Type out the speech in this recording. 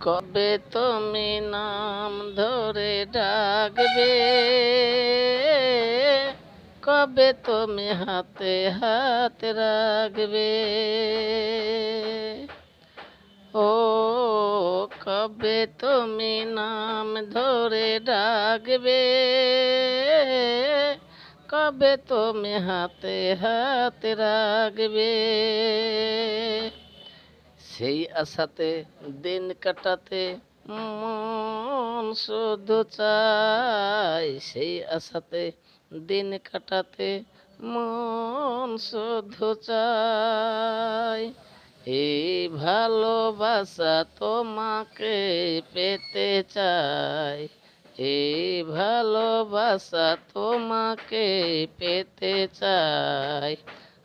কবে তুমি নাম ধরে ডাকবে? কবে তুমি হাতে হাত রাখবে? ও, কবে তুমি নাম ধরে ডাকবে? কবে তুমি হাতে হাত রাখবে? সেই আশাতে দিন কাটাতে মন শুধু চাই সেই আশাতে দিন কাটাতে মন শুধু চাই এই ভালোবাসা তোমাকে পেতে চাই এই ভালোবাসা তোমাকে পেতে চাই